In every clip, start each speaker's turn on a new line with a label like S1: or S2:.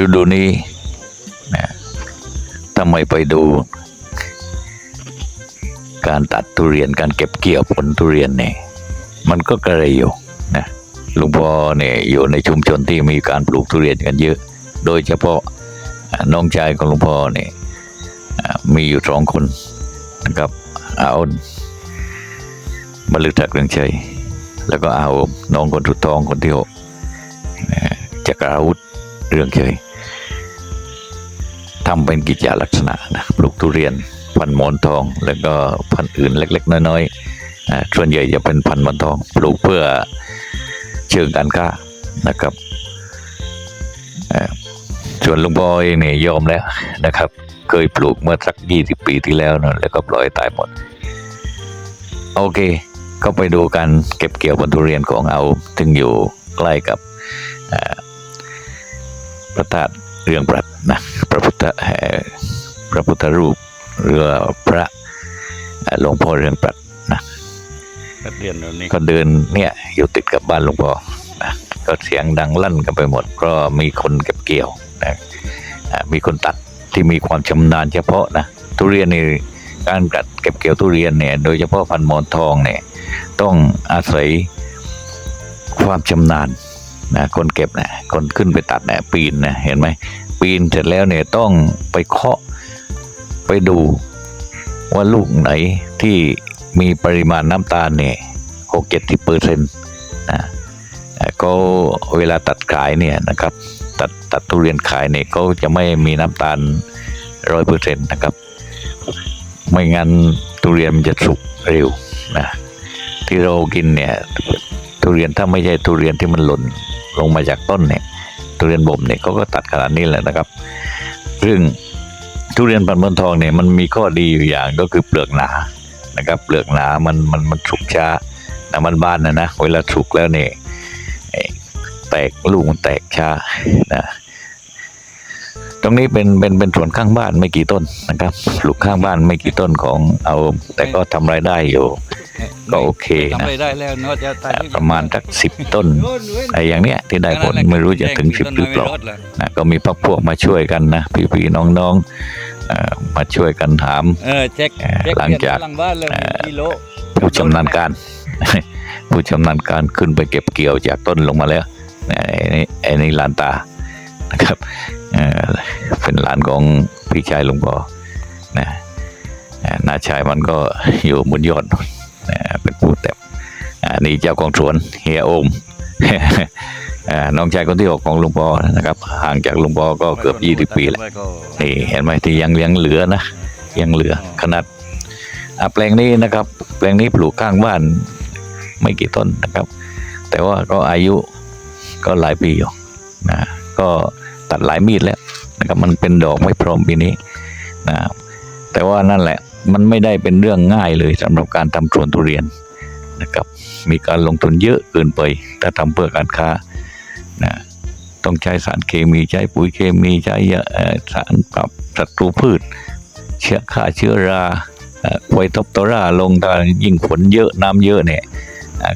S1: ฤดูนี้นะทำไมไปดู การตัดทุเรียนการเก็บเกี่ยวผลทุเรียนเนี่ยมันก็กระไรอยู่นะหลุงพ่อเนี่ยอยู่ในชุมชนที่มีการปลูกทุเรียนกันเยอะ โดยเฉพาะน้องชายของหลวงพ่อเนี่ยมีอยู่สองคนนะครับอาอนบรรลึกทักเรืองชัยแล้วก็เอาน้องคนสุดท้องคนที่หกอ่าจักราวุธเรืองชัย ทำเป็นกิจลักษณะนะปลูกทุเรียนพันหมอนทอง แล้วก็พันอื่นเล็ก ๆ น้อยๆส่วนใหญ่จะเป็นพันหมอนทอง ปลูกเพื่อเชิงการค้านะครับส่วนลุงบอยเนี่ยยอมแล้วนะครับ เคยปลูกเมื่อสักยี่สิบปีที่แล้วนะแล้วก็ปล่อยตายหมด โอเค ก็ไปดูการเก็บเกี่ยวผลทุเรียนของเอาถึงอยู่ใกล้กับพระธาตุเรืองปรัดนะ พระพุทธเอ่อพระพุทธรูปหรือว่าพระเอ่อหลวงพ่อเรืองปรัดนะ
S2: นักเรียนเดี๋ยวนี้
S1: ก็เดินเนี่ยอยู่ติดกับบ้านหลวงพ่อนะก็เสียงดังลั่นกันไปหมด ก็มีคนเก็บเกี่ยวนะอ่ามีคนตัดที่มีความชำนาญเฉพาะนะทุเรียนนี่การกัดเก็บเกี่ยวทุเรียนเนี่ย โดยเฉพาะพันธุ์หมอนทองเนี่ยต้องอาศัยความชำนาญนะคนเก็บนะคนขึ้นไปตัดเนี่ยปีนนะเห็นไหม ปีนเสร็จแล้วเนี่ยต้องไปเคาะไปดูว่าลูกไหนที่มีปริมาณน้ำตาลเนี่ยหกเจ็ดสิบเปอร์เซ็นต์นะเอ่ก็เวลาตัดขายเนี่ยนะครับ ตัดตัดทุเรียนขายเนี่ยเขาจะไม่มีน้ำตาลร้อยเปอร์เซ็นต์นะครับ ไม่งั้นทุเรียนมันจะสุกเร็วนะที่เรากินเนี่ยทุเรียนถ้าไม่ใช่ทุเรียนที่มันหล่นลงมาจากต้นเนี่ย ทุเรียนบ่มเนี่ยเขาก็ตัดขนาดนี้แหละนะครับ ซึ่งทุเรียนพันธุ์เมืองทองเนี่ยมันมีข้อดีอยู่อย่างก็คือเปลือกหนานะครับเปลือกหนามันมันมันสุกช้านะมันบานนะนะเวลาสุกแล้วเนี่ยเอ่อแตกลูกมันแตกช้านะตรงนี้เป็นเป็นเป็นสวนข้างบ้านไม่กี่ต้นนะครับปลูกข้างบ้านไม่กี่ต้นของเอา แต่ก็ทำรายได้อยู่ ก็โอเคนะ
S2: ทำอะไรได้แล้วเนาะจะตาย
S1: ประมาณสักสิบต้นไอ้อย่างเนี้ยที่ได้ผลไม่รู้จะถึงสิบหรือเปล่านะก็มีพักพวกมาช่วยกันนะพี่ๆน้องๆเอ่อมาช่วยกันถาม
S2: เออแจ็ค
S1: เอ่อ
S2: แจ็ค
S1: หลังจาก
S2: หลังบ้านเลยกิโล
S1: ผู้ชำนาญการ ผู้ชำนาญการขึ้นไปเก็บเกี่ยวจากต้นลงมาแล้วนะไอ้นี่ไอ้นี่หลานตานะครับเอ่อเป็นหลานของพี่ชายหลวงพ่อนะเอ่อน้าชายมันก็อยู่บนยอด นี่เจ้าของสวนเฮียโอมเอ่อน้องชายคนที่หกของหลวงพ่อนะครับ ห่างจากหลวงพ่อก็เกือบยี่สิบปีแล้วนี่เห็นไหมที่ยังยังเหลือนะยังเหลือขนาดอะแปลงนี้นะครับ แปลงนี้ปลูกข้างบ้านไม่กี่ต้นนะครับ แต่ว่าก็อายุก็หลายปีอยู่นะก็ตัดหลายมีดแล้วนะครับมันเป็นดอกไม่พร้อมปีนี้นะแต่ว่านั่นแหละมันไม่ได้เป็นเรื่องง่ายเลยสำหรับการทำสวนทุเรียน นะครับ มีการลงทุนเยอะเกินไป ถ้าทำเพื่อการค้านะต้องใช้สารเคมีใช้ปุ๋ยเคมีใช้สารปรับศัตรูพืช เชื้อฆ่าเชื้อราไวทบตราลงตายิ่งฝนเยอะน้ำเยอะเนี่ย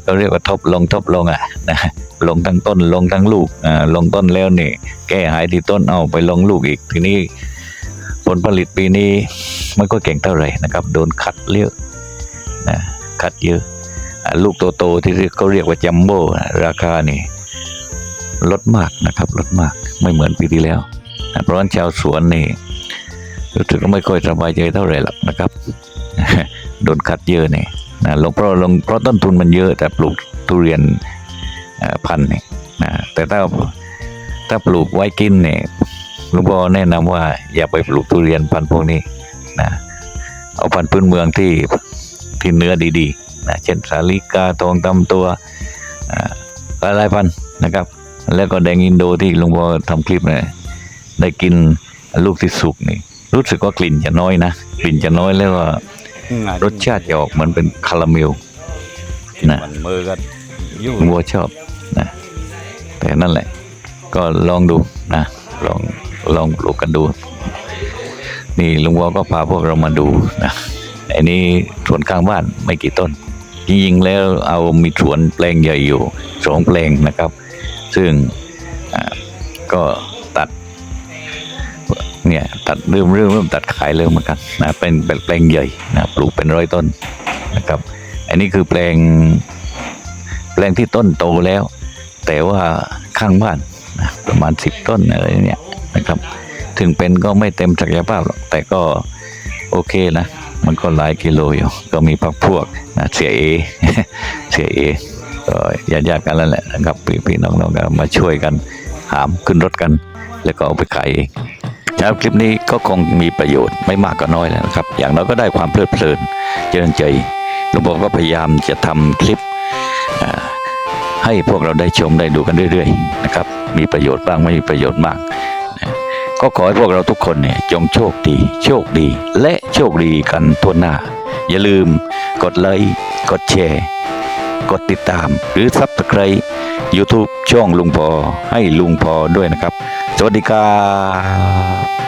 S1: ก็เรียกว่าทบลงทบลงอะนะลงทั้งต้นลงทั้งลูกอ่าลงต้นแล้วเนี่ยแก้หายที่ต้นเอาไปลงลูกอีกทีนี้ผลผลิตปีนี้ไม่ก็เก่งเท่าไหร่นะครับ โดนคัดเยอะนะคัดเยอะ ลูกโตๆที่เขาเรียกว่าจัมโบ้ราคานี่ลดมากนะครับลดมากไม่เหมือนปีที่แล้ว เพราะฉะนั้นชาวสวนนี่รู้สึกไม่ค่อยสบายใจเท่าไหร่หรอกนะครับ โดนคัดเยอะเนี่ยนะลงเพราะลงเพราะต้นทุนมันเยอะ แต่ปลูกทุเรียนพันเนี่ยนะแต่ถ้าถ้าปลูกไว้กินเนี่ยลุงพ่อแนะนำว่าอย่าไปปลูกทุเรียนพันพวกนี้นะเอาพันธุ์พื้นเมืองที่ที่เนื้อดีๆ นะเช่นสาลิกาทองตำตัวอ่าหลายๆพันธุ์นะครับ แล้วก็แดงอินโดที่หลวงพ่อทำคลิปเนี่ยได้กินลูกที่สุกนี่ รู้สึกว่ากลิ่นจะน้อยนะกลิ่นจะน้อยแล้วก็รสชาติจะออกเหมือนเป็นคาราเมลนะ
S2: มันมือกันอยู่
S1: หลวงพ่อชอบนะแต่นั่นแหละ ก็ลองดูนะลองลองปลูกกันดู นี่หลุงพ่อก็พาพวกเรามาดูนะไอ้นี้สวนข้างบ้านไม่กี่ต้น จริงๆแล้วเอามีสวนแปลงใหญ่อยู่สองแปลงนะครับ ซึ่งก็ตัดเนี่ยตัดเริ่มเริ่มเริ่มตัดขายเริ่มเหมือนกันนะเป็นเป็นแปลงใหญ่นะปลูกเป็นร้อยต้นนะครับ อันนี้คือแปลงแปลงที่ต้นโตแล้ว แต่ว่าข้างบ้านนะประมาณสิบต้นอะไรเนี่ยนะครับ ถึงเป็นก็ไม่เต็มศักยภาพหรอกแต่ก็โอเคนะ มันก็หลายกิโลอยู่ ก็มีพักพวกนะเสียเอเสียเอก็ญาติญาติๆกันแล้วแหละนะครับพี่พี่น้องๆกันมาช่วยกันหามขึ้นรถกัน แล้วก็เอาไปขายเองครับคลิปนี้ก็คงมีประโยชน์ไม่มากก็น้อยแล้วนะครับ อย่างน้อยก็ได้ความเพลิดเพลินเจริญใจหลวงพ่อก็พยายามจะทำคลิปให้พวกเราได้ชมได้ดูกันเรื่อย ๆ นะครับ มีประโยชน์บ้างไม่มีประโยชน์มาก ก็ขอให้พวกเราทุกคนเนี่ยจงโชคดี โชคดี และโชคดีกันทั่วหน้า อย่าลืมกดไลค์กดแชร์ กดติดตาม หรือซับสไครต์ยูทูบช่องลุงพอให้ลุงพอด้วยนะครับ สวัสดีครับ